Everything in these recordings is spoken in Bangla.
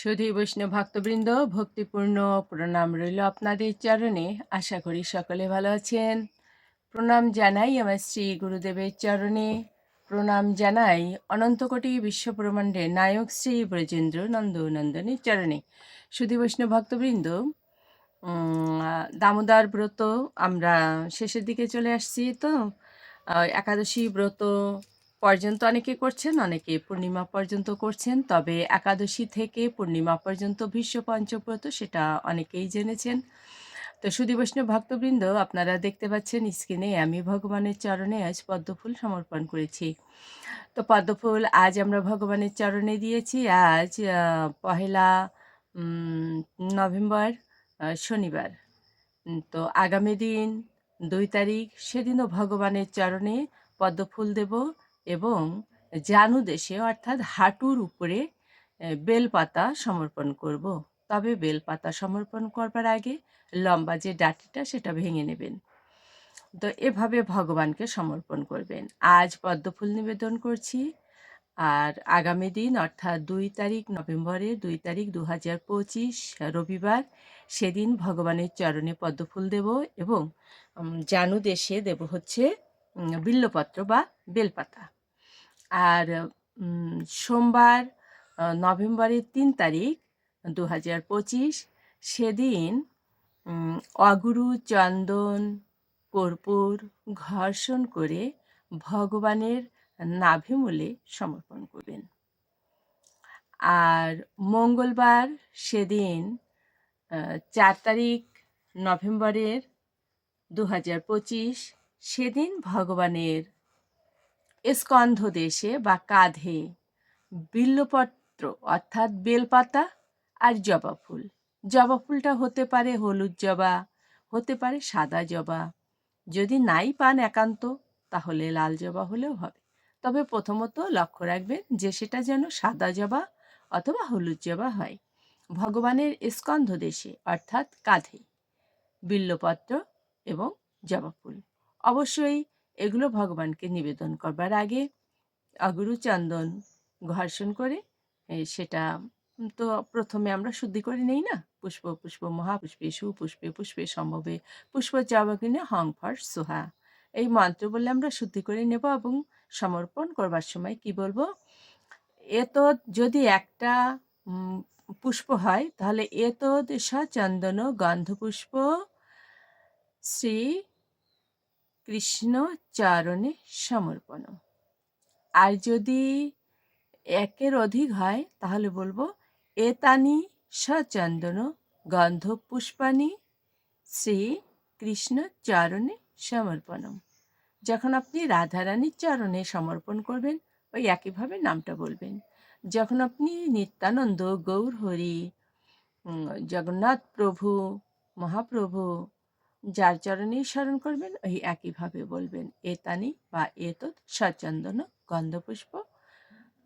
সুধী বৈষ্ণব ভক্তবৃন্দ, ভক্তিপূর্ণ প্রণাম রইল আপনাদের চরণে। আশা করি সকলে ভালো আছেন। প্রণাম জানাই আমার শ্রী গুরুদেবের চরণে। প্রণাম জানাই অনন্তকোটি বিশ্বব্রহ্মাণ্ডের নায়ক শ্রী ব্রজেন্দ্র নন্দনন্দনের চরণে। সুধী বৈষ্ণব ভক্তবৃন্দ দামোদর ব্রত, আমরা শেষের দিকে চলে আসছি তো। একাদশী ব্রত পর্যন্ত অনেকে করছেন, অনেকে পূর্ণিমা পর্যন্ত করছেন, তবে একাদশী থেকে পূর্ণিমা পর্যন্ত ভীষ্ম পঞ্চব্রত সেটা অনেকেই জেনেছেন। তো সুদী বৈষ্ণব ভক্তবৃন্দ, আপনারা দেখতে পাচ্ছেন স্ক্রিনে আমি ভগবানের চরণে আজ পদ্মফুল সমর্পণ করেছি। তো পদ্মফুল আজ আমরা ভগবানের চরণে দিয়েছি। আজ পহেলা নভেম্বর শনিবার। তো আগামী দিন দুই তারিখ, সেদিনও ভগবানের চরণে পদ্মফুল দেব। এবং জানু দেশে অর্থাৎ হাঁটুর উপরে বেলপাতা সমর্পণ করব। তবে বেলপাতা সমর্পণ করবার আগে লম্বা যে ডাটিটা সেটা ভেঙে নেবেন। তো এভাবে ভগবানকে সমর্পণ করবেন। আজ পদ্মফুল নিবেদন করছি। আর আগামী দিন, অর্থাৎ দুই তারিখ নভেম্বরের দুই তারিখ দু হাজার পঁচিশ রবিবার, সেদিন ভগবানের চরণে পদ্মফুল দেব এবং জানু দেশে দেব হচ্ছে বিল্লপত্র বা বেলপাতা। আর সোমবার নভেম্বরের তিন তারিখ দু হাজার পঁচিশ, সেদিন অগুরু, চন্দন, কর্পূর ঘর্ষণ করে ভগবানের নাভিমূলে সমর্পণ করবেন। আর মঙ্গলবার সেদিন চার তারিখ, নভেম্বরের দু হাজার পঁচিশ সেদিন ভগবানের স্কন্ধ দেশে বা কাঁধে বিল্লপত্র, অর্থাৎ বেলপাতা আর জবা ফুল। জবা ফুলটা হতে পারে হলুদ জবা, হতে পারে সাদা জবা। যদি নাই পান একান্ত, তাহলে লাল জবা হলেও হবে। তবে প্রথমত লক্ষ্য রাখবেন যে সেটা যেন সাদা জবা অথবা হলুদ জবা হয়। ভগবানের স্কন্ধ দেশে, অর্থাৎ কাঁধে, বিল্লপত্র এবং জবা ফুল। অবশ্যই এগুলো ভগবানকে নিবেদন করবার আগে অগুরু চন্দন ঘর্ষণ করে সেটা তো প্রথমে আমরা শুদ্ধি করে নেই না? পুষ্প পুষ্প, মহাপুষ্পে, সুপুষ্পে, পুষ্পে সম্ভবে, পুষ্প চাবকিনে হং ফর সোহা। এই মন্ত্র বলে আমরা শুদ্ধি করে নেব এবং সমর্পণ করবার সময় কি বলব? এ তো যদি একটা পুষ্প হয়, তাহলে এ তো চন্দন গন্ধপুষ্প শ্রী কৃষ্ণ চরণে সমর্পণ আর যদি একের অধিক হয়, তাহলে বলব, এতানি সচন্দন গন্ধ পুষ্পানি শ্রী কৃষ্ণ চরণে সমর্পণম। যখন আপনি রাধারানীর চরণে সমর্পণ করবেন, ওই একইভাবে নামটা বলবেন। যখন আপনি নিত্যানন্দ গৌর হরি জগন্নাথ প্রভু, মহাপ্রভু যার চরণেই স্মরণ করবেন, ওই একইভাবে বলবেন এতানি বা এতৎ সচন্দন গন্ধপুষ্প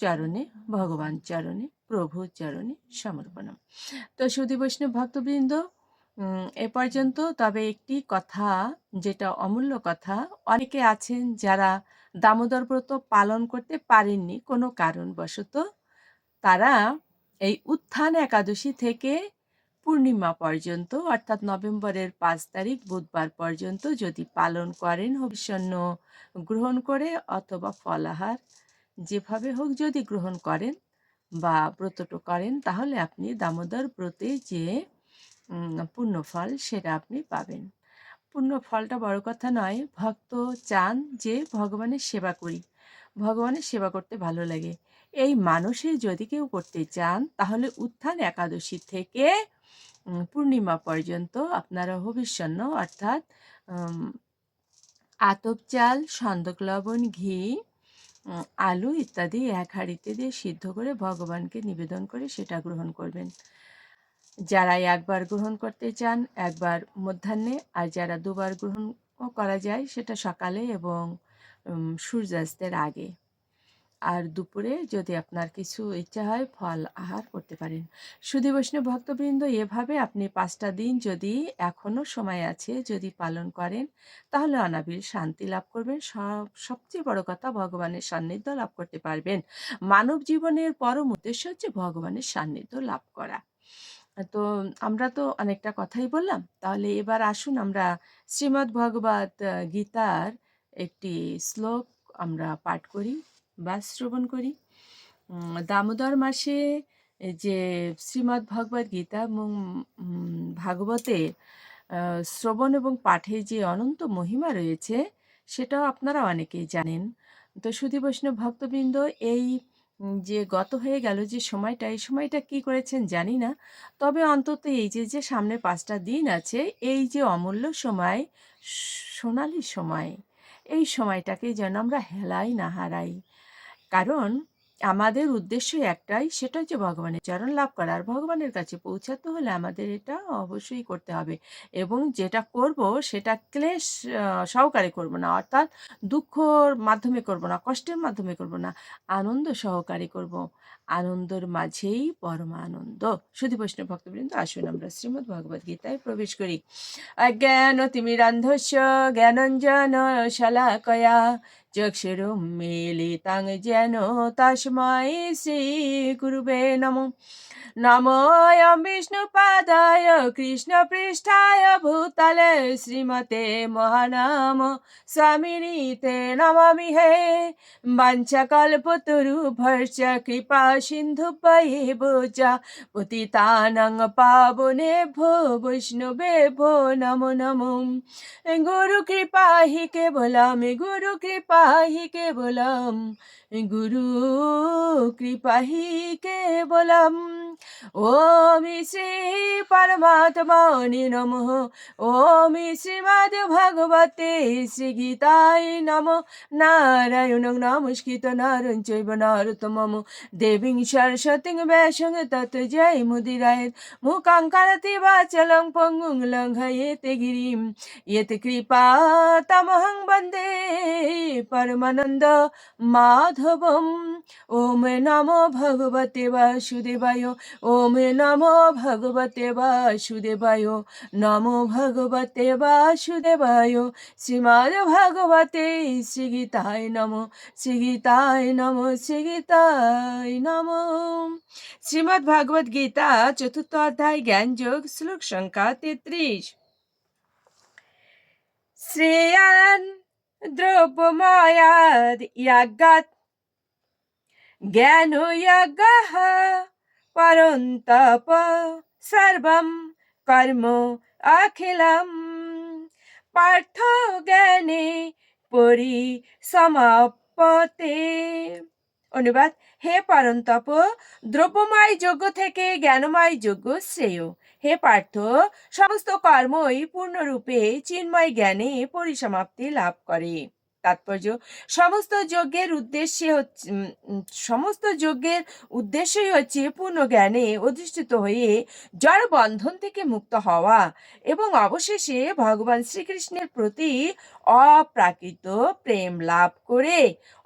চরণে, ভগবান চরণে, প্রভু চরণে সমর্পণম। তো সুধী বৈষ্ণব ভক্তবৃন্দ এ পর্যন্ত তবে একটি কথা, যেটা অমূল্য কথা, অনেকে আছেন যারা দামোদর ব্রত পালন করতে পারেননি কোনো কারণবশত, তারা এই উত্থান একাদশী থেকে পূর্ণিমা পর্যন্ত, অর্থাৎ নভেম্বরের পাঁচ তারিখ বুধবার পর্যন্ত যদি পালন করেন হবিষ্যন্ন গ্রহণ করে অথবা ফলাহার যেভাবে হোক যদি গ্রহণ করেন বা ব্রতটো করেন, তাহলে আপনি দামোদর ব্রতে যে পুণ্যফল সেটা আপনি পাবেন। পুণ্য ফলটা বড় কথা নয়, ভক্ত চান যে ভগবানের সেবা করি, ভগবানের সেবা করতে ভালো লাগে। এই মানুষে যদি কেউ করতে চান, তাহলে উত্থান একাদশী থেকে পূর্ণিমা পর্যন্ত আপনারা হবিষ্যন্ন, অর্থাৎ আতপ চাল, সন্দক লবণ, ঘি আলু ইত্যাদি এক হাঁড়িতে দিয়ে সিদ্ধ করে ভগবানকে নিবেদন করে সেটা গ্রহণ করবেন। যারা একবার গ্রহণ করতে চান, একবার মধ্যাহ্নে, আর যারা দুবার গ্রহণ করা যায়, সেটা সকালে এবং সূর্যাস্তের আগে। আর দুপুরে যদি আপনার কিছু ইচ্ছা হয় ফল আহার করতে পারেন। সুধী বৈষ্ণব ভক্তবৃন্দ এভাবে আপনি পাঁচটা দিন যদি এখনও সময় আছে যদি পালন করেন, তাহলে অনাবিল শান্তি লাভ করবেন। সব, সবচেয়ে বড় কথা ভগবানের সান্নিধ্য লাভ করতে পারবেন। মানব জীবনের পরম উদ্দেশ্য হচ্ছে ভগবানের সান্নিধ্য লাভ করা। তো আমরা তো অনেকটা কথাই বললাম। তাহলে এবার আসুন আমরা শ্রীমদ্ ভগবত গীতার একটি শ্লোক আমরা পাঠ করি। বা শ্রবণ করি। দামোদর মাসে যে শ্রীমদ্ ভগবত গীতা এবং উম, ভাগবতের শ্রবণ এবং পাঠে যে অনন্ত মহিমা রয়েছে সেটাও আপনারা অনেকেই জানেন। তো সুধী বৈষ্ণব ভক্তবৃন্দ এই যে গত হয়ে গেল যে সময়টা এই সময়টা কি করেছেন জানি না। তবে অন্তত এই যে যে সামনে পাঁচটা দিন আছে এই যে অমূল্য সময় সোনালি সময় এই সময়টাকে যেন আমরা হেলাই না হারাই। কারণ আমাদের উদ্দেশ্য একটাই সেটা হচ্ছে ভগবানের চরণ লাভ করা। আর ভগবানের কাছে পৌঁছাতে হলে আমাদের এটা অবশ্যই করতে হবে এবং যেটা করব সেটা ক্লেশ সহকারে করব না। অর্থাৎ দুঃখর মাধ্যমে করব না, কষ্টের মাধ্যমে করব না, আনন্দ সহকারে করব। আনন্দর মাঝেই পরমানন্দ। শুধু বৈষ্ণব ভক্তবৃন্দ, আসুন আমরা শ্রীমদ ভগবদ গীতায় প্রবেশ করি। অজ্ঞান তিমিরান্ধস্য জ্ঞানঞ্জন শালাকয়া মেলি তাং যেন তাসময় শ্রী গুরুবে নম নময়ম বিষ্ণুপাদায়, কৃষ্ণ পৃষ্ঠায়, ভূতলে শ্রীমতে মহানাম, স্বামিনীতে নমামি হে। বাঞ্ছাকল্পতরু ভর্ষ কৃপা সিন্ধু পাই বোজা পতি তানাং পাবনে ভো, বৈষ্ণবে ভো, নমো নমো। গুরু কৃপাহি কে বলাম গুরু কৃপাহি কে কেবলাম। গুরু, কৃপাহি কে কেবলম। ওমি শ্রী পরমাত্মনি নম। ওমি শ্রীমদ ভগবতে শ্রী গীতায় নম। নারায়ণ নমস্কৃত নারণ চৈব নরতমম দেবী সরস্বতী ব্যাসং তত জয় মুদিরায়। মুকাঙ্কার বাচল পঙ্গু লং হেতে গিরি এত কৃপা তমহং বন্দে। পরমানন্দ মা মাধবম ওম নম ভগবতে বাসুদেবায় ওম নমো ভগবতে বাসুদেবায় নমো ভগবতে বাসুদেবায় শ্রীমদ ভগবতে শ্রীগীতায় নম শ্রীগীতায় নম শ্রীগীতায় নম শ্রীমদ ভগবত গীতা চতুর্থ অধ্যায় জ্ঞানযোগ শ্লোক সংখ্যা তেত্রিশ শ্রেয়ান দ্রব্যমায়াদ ইয়াগাত জ্ঞান পরন্তপ সর্বম কর্ম অখিলম পার্থ জ্ঞানে পরি সমাপতে অনুবাদ হে পরন্তপ, দ্রব্যময় যজ্ঞ থেকে জ্ঞানময় যজ্ঞ শ্রেয়। হে পার্থ, সমস্ত কর্মই পূর্ণরূপে চিন্ময় জ্ঞানে পরিসমাপ্তি লাভ করে। তাৎপর্য। সমস্ত যজ্ঞের উদ্দেশ্যে হচ্ছে সমস্ত যজ্ঞের উদ্দেশ্যই হচ্ছে পূর্ণ জ্ঞানে অধিষ্ঠিত হয়ে জড় বন্ধন থেকে মুক্ত হওয়া এবং অবশেষে ভগবান শ্রীকৃষ্ণের প্রতি অপ্রাকৃত প্রেম লাভ করে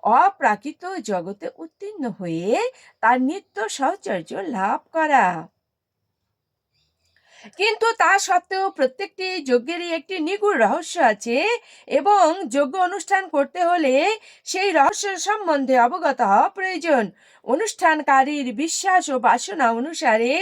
অপ্রাকৃত জগতে উত্তীর্ণ হয়ে তার নিত্য সহচর্য লাভ করা। কিন্তু তা সত্ত্বেও প্রত্যেকটি যজ্ঞেরই একটি নিগুড় রহস্য আছে এবং যজ্ঞ অনুষ্ঠান করতে হলে সেই রহস্য সম্বন্ধে অবগত হওয়া প্রয়োজন। অনুষ্ঠানকারীর বিশ্বাস ও বাসনা অনুসারে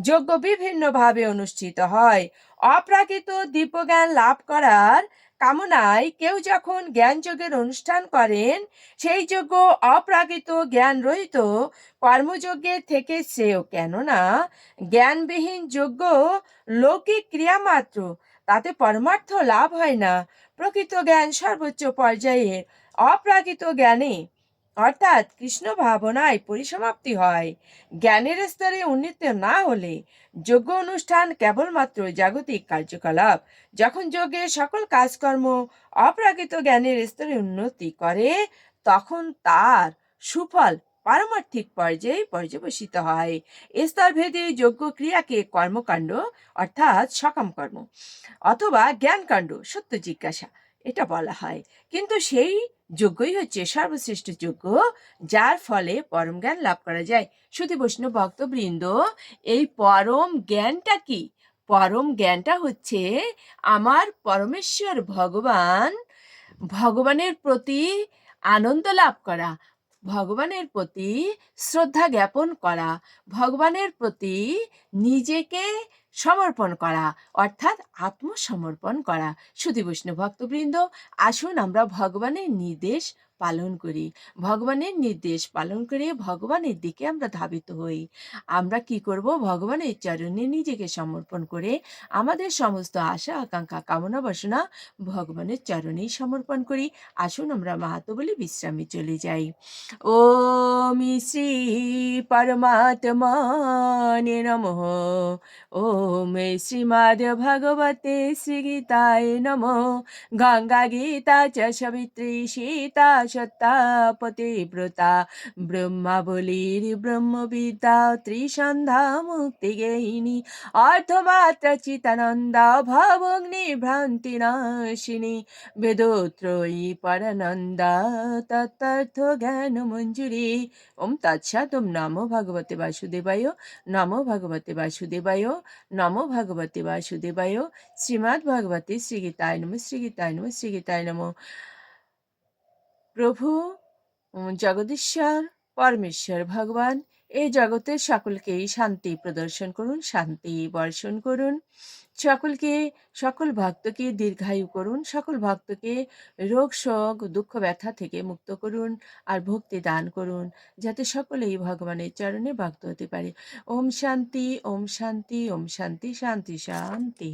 যজ্ঞ বিভিন্নভাবে অনুষ্ঠিত হয়। অপ্রাকৃত দিব্যজ্ঞান লাভ করার কামনায় কেউ যখন জ্ঞান যোগের অনুষ্ঠান করেন, সেই যোগ্য অপ্রাকৃত জ্ঞান রহিত কর্মযজ্ঞের থেকে শ্রেয়। কেননা, জ্ঞানবিহীন যোগ্য লৌকিক ক্রিয়া মাত্র, তাতে পরমার্থ লাভ হয় না। প্রকৃত জ্ঞান সর্বোচ্চ পর্যায়ে, অপ্রাকৃত জ্ঞানে অর্থাৎ কৃষ্ণ ভাবনায় পরিসমাপ্তি হয়। জ্ঞানের স্তরে উন্নীত না হলে যোগ্য অনুষ্ঠান কেবলমাত্র জাগতিক কার্যকলাপ, যখন যোগের সকল কাজকর্ম অপ্রাকৃত জ্ঞানের স্তরে উন্নতি করে, তখন তার সুফল পারমার্থিক পর্যায়ে পর্যবেসিত হয়। স্তরভেদে যোগ্য ক্রিয়াকে কর্মকাণ্ড অর্থাৎ সকাম কর্ম অথবা জ্ঞানকাণ্ড, সত্য জিজ্ঞাসা, এটা বলা হয়। কিন্তু সেই যোগ্যই হচ্ছে সর্বশ্রেষ্ঠ যোগ্য, যার ফলে পরম জ্ঞান লাভ করা যায়। শুধু বৈষ্ণব ভক্তবৃন্দ, এই পরম জ্ঞানটা কি? পরম জ্ঞানটা হচ্ছে আমার পরমেশ্বর ভগবান, ভগবানের প্রতি আনন্দ লাভ করা, ভগবানের প্রতি শ্রদ্ধা জ্ঞাপন করা, ভগবানের প্রতি নিজেকে সমর্পণ করা, অর্থাৎ আত্মসমর্পণ করা। শুধু বৈষ্ণব ভক্তবৃন্দ, আসুন আমরা ভগবানের নির্দেশ পালন করি। ভগবানের নির্দেশ পালন করে ভগবানের দিকে আমরা ধাবিত হই। আমরা কি করব? ভগবানের চরণে নিজেকে সমর্পণ করে আমাদের সমস্ত আশা, আকাঙ্ক্ষা, কামনা, বাসনা ভগবানের চরণেই সমর্পণ করি। আসুন আমরা মাহাতো বলে বিশ্রামে চলে যাই। ওম শ্রী পরমাত্মনে নমঃ। ওম শ্রীমদ ভগবতে শ্রীগীতায় নমঃ গঙ্গা গীতা চ সবিত্রী সীতা সত্তা পতিব্রতা ব্রহ্মাবলীর ব্রহ্মবিদ্যা ত্রিসন্ধ্যা মুক্তি গেহিনী অর্ধমাত্রা চিতানন্দা ভবগ্নি ভ্রান্তি নাশিনী বেদোত্রয়ী পরানন্দা তত্ত্বার্থ জ্ঞান মঞ্জুরি ওম তৎসাৎ ওম নমো ভগবতে বাসুদেবায় শ্রীমদ্ ভগবতী শ্রীগীতায় নম শ্রীগীতায় নম শ্রীগীতায় নম প্রভু জগদীশ্বর পরমেশ্বর ভগবান এই জগতের সকলকেই শান্তি প্রদর্শন করুন, শান্তি বর্ষণ করুন। সকলকে, সকল ভক্তকে দীর্ঘায়ু করুন, সকল ভক্তকে রোগ, শোক, দুঃখ, ব্যথা থেকে মুক্ত করুন আর ভক্তি দান করুন, যাতে সকলেই ভগবানের চরণে ভক্ত হতে পারে। ওম শান্তি ওম শান্তি ওম শান্তি শান্তি শান্তি।